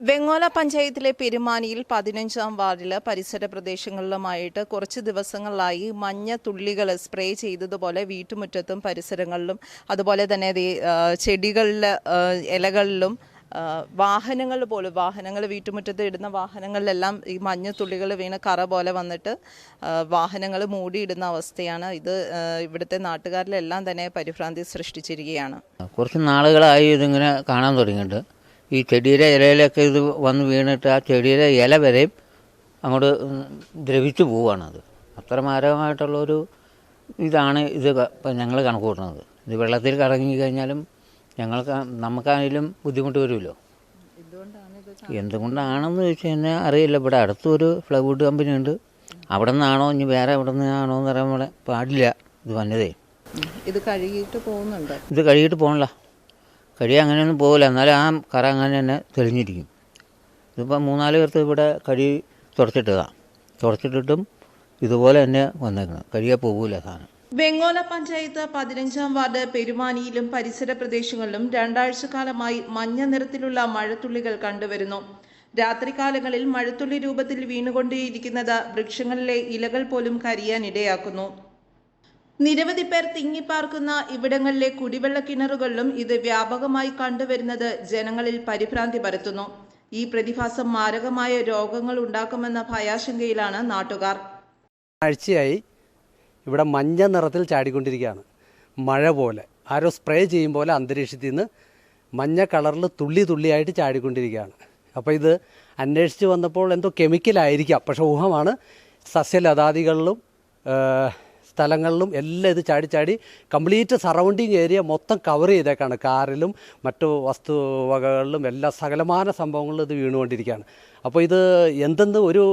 വെങ്ങോല പഞ്ചായത്തിലെ പെരുമാനിയിൽ പതിനഞ്ചാം വാർഡിൽ പരിസര പ്രദേശങ്ങളിലുമായിട്ട് കുറച്ച് ദിവസങ്ങളിലായി മഞ്ഞ തുള്ളികൾ സ്പ്രേ ചെയ്തതുപോലെ വീട്ടുമുറ്റത്തും പരിസരങ്ങളിലും അതുപോലെ തന്നെ ആ, ഇലകളിലും വാഹനങ്ങൾ പോലും വാഹനങ്ങൾ വീട്ടുമുറ്റത്ത് ഇടുന്ന വാഹനങ്ങളിലെല്ലാം ഈ മഞ്ഞ തുള്ളികൾ വീണ് കറ പോലെ വന്നിട്ട് വാഹനങ്ങൾ മൂടിയിടുന്ന അവസ്ഥയാണ്. ഇത് ഇവിടുത്തെ നാട്ടുകാരിലെല്ലാം തന്നെ പരിഭ്രാന്തി സൃഷ്ടിച്ചിരിക്കുകയാണ്. കുറച്ച് നാളുകളായി ഇതിങ്ങനെ കാണാൻ തുടങ്ങിയിട്ട് ഈ ചെടിയുടെ ഇലയിലൊക്കെ ഇത് വന്ന് വീണിട്ട് ആ ചെടിയുടെ ഇല വരെയും അങ്ങോട്ട് ദ്രവിച്ചു പോവുകയാണത്. അത്ര മാരകമായിട്ടുള്ളൊരു ഇതാണ് ഇത് ഞങ്ങൾ കണക്ക് കൂട്ടുന്നത്. ഇത് വെള്ളത്തിൽ കറങ്ങി കഴിഞ്ഞാലും ഞങ്ങൾക്ക് നമുക്കാണെങ്കിലും ബുദ്ധിമുട്ട് വരുമല്ലോ. എന്തുകൊണ്ടാണെന്ന് ചോദിച്ചു കഴിഞ്ഞാൽ അറിയില്ല. ഇവിടെ അടുത്തൊരു ഫ്ലൈവുഡ് കമ്പനി ഉണ്ട് അവിടെ നിന്നാണോ ഇനി വേറെ എവിടെ നിന്നാണോ എന്ന് പറയാൻ പാടില്ല. ഇത് വന്നതേ. ഇത് കഴുകിയിട്ട് പോകുന്നുണ്ട്? ഇത് കഴുകിയിട്ട് പോകണില്ല കഴി അങ്ങനെയൊന്നും പോകില്ല എന്നാലും ആ കറ അങ്ങനെ തന്നെ തെളിഞ്ഞിരിക്കും. ഇതിപ്പോൾ മൂന്നാൽ പേർക്ക് ഇവിടെ കടി തുടച്ചിട്ടതാണ് തുടച്ചിട്ടിട്ടും ഇതുപോലെ തന്നെ വന്നേക്കണം. കഴിയാൻ പോകില്ല സാധനം. വെങ്ങോല പഞ്ചായത്ത് പതിനഞ്ചാം വാർഡ് പെരുമാനിയിലും പരിസര പ്രദേശങ്ങളിലും രണ്ടാഴ്ച കാലമായി മഞ്ഞ നിറത്തിലുള്ള മഴത്തുള്ളികൾ കണ്ടുവരുന്നു. രാത്രികാലങ്ങളിൽ മഴത്തുള്ളി രൂപത്തിൽ വീണുകൊണ്ടേയിരിക്കുന്നത് വൃക്ഷങ്ങളിലെ ഇലകൾ പോലും കരിയാൻ ഇടയാക്കുന്നു. നിരവധി പേർ തിങ്ങിപ്പാർക്കുന്ന ഇവിടങ്ങളിലെ കുടിവെള്ള കിണറുകളിലും ഇത് വ്യാപകമായി കണ്ടുവരുന്നത് ജനങ്ങളിൽ പരിഭ്രാന്തി പരത്തുന്നു. ഈ പ്രതിഭാസം മാരകമായ രോഗങ്ങൾ ഉണ്ടാക്കുമെന്ന ഭയാശങ്കയിലാണ് നാട്ടുകാർ. ആഴ്ചയായി ഇവിടെ മഞ്ഞ നിറത്തിൽ ചാടിക്കൊണ്ടിരിക്കുകയാണ്. മഴ പോലെ ആരോ സ്പ്രേ ചെയ്യും പോലെ അന്തരീക്ഷത്തിൽ നിന്ന് മഞ്ഞ കളറിൽ തുള്ളി തുള്ളിയായിട്ട് ചാടിക്കൊണ്ടിരിക്കുകയാണ്. അപ്പോൾ ഇത് അന്വേഷിച്ച് വന്നപ്പോൾ എന്തോ കെമിക്കലായിരിക്കാം. പക്ഷേ ഊഹമാണ് സസ്യലതാദികളിലും സ്ഥലങ്ങളിലും എല്ലാം ഇത് ചാടി ചാടി കംപ്ലീറ്റ് സറൗണ്ടിങ് ഏരിയ മൊത്തം കവർ ചെയ്തേക്കാണ്. കാറിലും മറ്റു വസ്തുവകകളിലും എല്ലാ സകലമാന സംഭവങ്ങളിലും ഇത് വീണുകൊണ്ടിരിക്കുകയാണ്. അപ്പോൾ ഇത് എന്തെന്ന് ഒരു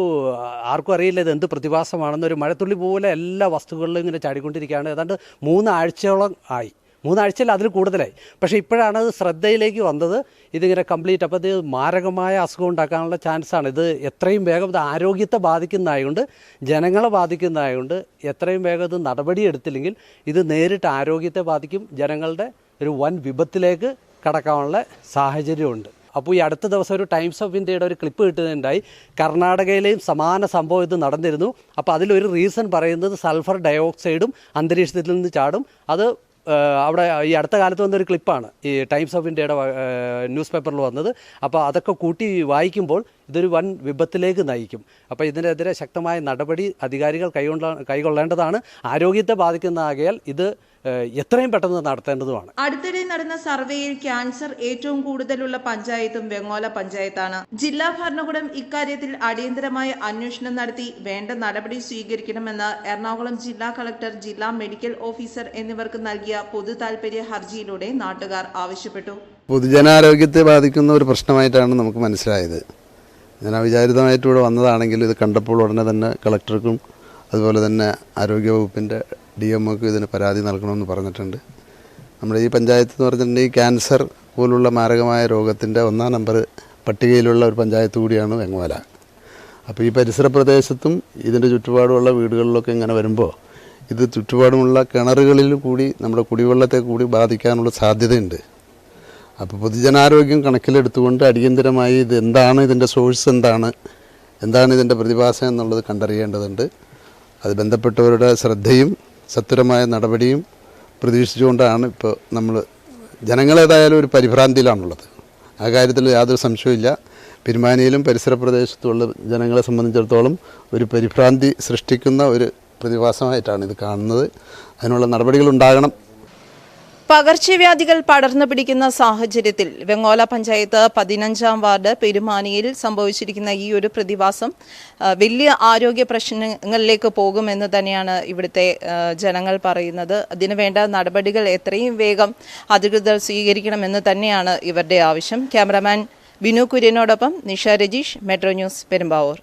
ആർക്കും അറിയില്ല. ഇത് എന്ത് പ്രതിഭാസമാണെന്ന് ഒരു മഴത്തുള്ളി പോലെ എല്ലാ വസ്തുക്കളിലും ഇങ്ങനെ ചാടിക്കൊണ്ടിരിക്കുകയാണ്. ഏതാണ്ട് മൂന്നാഴ്ചയോളം ആയി. മൂന്നാഴ്ചയിൽ അതിൽ കൂടുതലായി. പക്ഷേ ഇപ്പോഴാണ് അത് ശ്രദ്ധയിലേക്ക് വന്നത്. ഇതിങ്ങനെ കംപ്ലീറ്റ്. അപ്പോൾ ഇത് മാരകമായ അസുഖം ഉണ്ടാക്കാനുള്ള ചാൻസാണ്. ഇത് എത്രയും വേഗം ഇത് ആരോഗ്യത്തെ ബാധിക്കുന്നതായതുകൊണ്ട് ജനങ്ങളെ ബാധിക്കുന്നതായതുകൊണ്ട് എത്രയും വേഗം ഇത് നടപടിയെടുത്തില്ലെങ്കിൽ ഇത് നേരിട്ട് ആരോഗ്യത്തെ ബാധിക്കും. ജനങ്ങളുടെ ഒരു വൻ വിപത്തിലേക്ക് കടക്കാനുള്ള സാഹചര്യമുണ്ട്. അപ്പോൾ ഈ അടുത്ത ദിവസം ഒരു ടൈംസ് ഓഫ് ഇന്ത്യയുടെ ഒരു ക്ലിപ്പ് കിട്ടുന്നുണ്ടായി. കർണാടകയിലെയും സമാന സംഭവം ഇത് നടന്നിരുന്നു. അപ്പോൾ അതിലൊരു റീസൺ പറയുന്നത് സൾഫർ ഡയോക്സൈഡും അന്തരീക്ഷത്തിൽ നിന്ന് ചാടും. അത് അവിടെ ഈ അടുത്ത കാലത്ത് വന്നൊരു ക്ലിപ്പാണ്. ഈ ടൈംസ് ഓഫ് ഇന്ത്യയുടെ ന്യൂസ് പേപ്പറിൽ വന്നത്. അപ്പോൾ അതൊക്കെ കൂട്ടി വായിക്കുമ്പോൾ ഇതൊരു വൻ വിപത്തിലേക്ക് നയിക്കും. അപ്പോൾ ഇതിനെതിരെ ശക്തമായ നടപടി അധികാരികൾ കൈകൊണ്ട കൈകൊള്ളേണ്ടതാണ്. ആരോഗ്യത്തെ ബാധിക്കുന്നതാകിയാൽ ഇത് എത്രയും പെട്ടെന്ന് നടത്തേണ്ടതുമാണ്. അടുത്തിടെ നടന്ന സർവേയിൽ ക്യാൻസർ ഏറ്റവും കൂടുതലുള്ള പഞ്ചായത്തും വെങ്ങോല പഞ്ചായത്താണ്. ജില്ലാ ഭരണകൂടം ഇക്കാര്യത്തിൽ അടിയന്തരമായ അന്വേഷണം നടത്തി വേണ്ട നടപടി സ്വീകരിക്കണമെന്ന് എറണാകുളം ജില്ലാ കളക്ടർ ജില്ലാ മെഡിക്കൽ ഓഫീസർ എന്നിവർക്ക് നൽകിയ പൊതു താൽപര്യ ഹർജിയിലൂടെ നാട്ടുകാർ ആവശ്യപ്പെട്ടു. പൊതുജനാരോഗ്യത്തെ ബാധിക്കുന്ന ഒരു പ്രശ്നമായിട്ടാണ് നമുക്ക് മനസ്സിലായത്. ഞാൻ അവിചാരിതമായിട്ട് ഇവിടെ വന്നതാണെങ്കിൽ ഇത് കണ്ടപ്പോൾ ഉടനെ തന്നെ കളക്ടർക്കും അതുപോലെ തന്നെ ആരോഗ്യവകുപ്പിന്റെ ഡി എമ്മൊക്കും ഇതിന് പരാതി നൽകണമെന്ന് പറഞ്ഞിട്ടുണ്ട്. നമ്മുടെ ഈ പഞ്ചായത്ത് എന്ന് പറഞ്ഞിട്ടുണ്ടെങ്കിൽ ക്യാൻസർ പോലുള്ള മാരകമായ രോഗത്തിന്റെ ഒന്നാം നമ്പർ പട്ടികയിലുള്ള ഒരു പഞ്ചായത്ത് കൂടിയാണ് വെങ്ങോല അപ്പോൾ ഈ പരിസര പ്രദേശത്തും ഇതിന്റെ ചുറ്റുപാടുമുള്ള വീടുകളിലൊക്കെ ഇങ്ങനെ വരുമ്പോൾ ഇത് ചുറ്റുപാടുമുള്ള കിണറുകളിൽ കൂടി നമ്മുടെ കുടിവെള്ളത്തെ കൂടി ബാധിക്കാനുള്ള സാധ്യതയുണ്ട്. അപ്പോൾ പൊതുജനാരോഗ്യം കണക്കിലെടുത്തുകൊണ്ട് അടിയന്തിരമായി ഇത് എന്താണ് ഇതിന്റെ സോഴ്സ് എന്താണ് എന്താണ് ഇതിന്റെ പ്രതിഭാസം എന്നുള്ളത് കണ്ടറിയേണ്ടതുണ്ട്. അത് ബന്ധപ്പെട്ടവരുടെ ശ്രദ്ധയും സത്വരമായ നടപടിയും പ്രതീക്ഷിച്ചുകൊണ്ടാണ് ഇപ്പോൾ നമ്മൾ ജനങ്ങളേതായാലും ഒരു പരിഭ്രാന്തിയിലാണുള്ളത്. ആ കാര്യത്തിൽ യാതൊരു സംശയമില്ല പെരുമാനിയിലും പരിസര പ്രദേശത്തുള്ള ജനങ്ങളെ സംബന്ധിച്ചിടത്തോളം ഒരു പരിഭ്രാന്തി സൃഷ്ടിക്കുന്ന ഒരു പ്രതിഭാസമായിട്ടാണ് ഇത് കാണുന്നത്. അതിനുള്ള നടപടികൾ ഉണ്ടാകണം. പകർച്ചവ്യാധികൾ പടർന്നു പിടിക്കുന്ന സാഹചര്യത്തിൽ വെങ്ങോല പഞ്ചായത്ത് പതിനഞ്ചാം വാർഡ് പെരുമാനിയിൽ സംഭവിച്ചിരിക്കുന്ന ഈ ഒരു പ്രതിഭാസം വലിയ ആരോഗ്യ പ്രശ്നങ്ങളിലേക്ക് പോകുമെന്ന് തന്നെയാണ് ഇവിടുത്തെ ജനങ്ങൾ പറയുന്നത്. അതിനുവേണ്ട നടപടികൾ എത്രയും വേഗം അധികൃതർ സ്വീകരിക്കണമെന്ന് തന്നെയാണ് ഇവരുടെ ആവശ്യം. ക്യാമറമാൻ ബിനു കുര്യനോടൊപ്പം നിഷ രജീഷ് മെട്രോ ന്യൂസ് പെരുമ്പാവൂർ.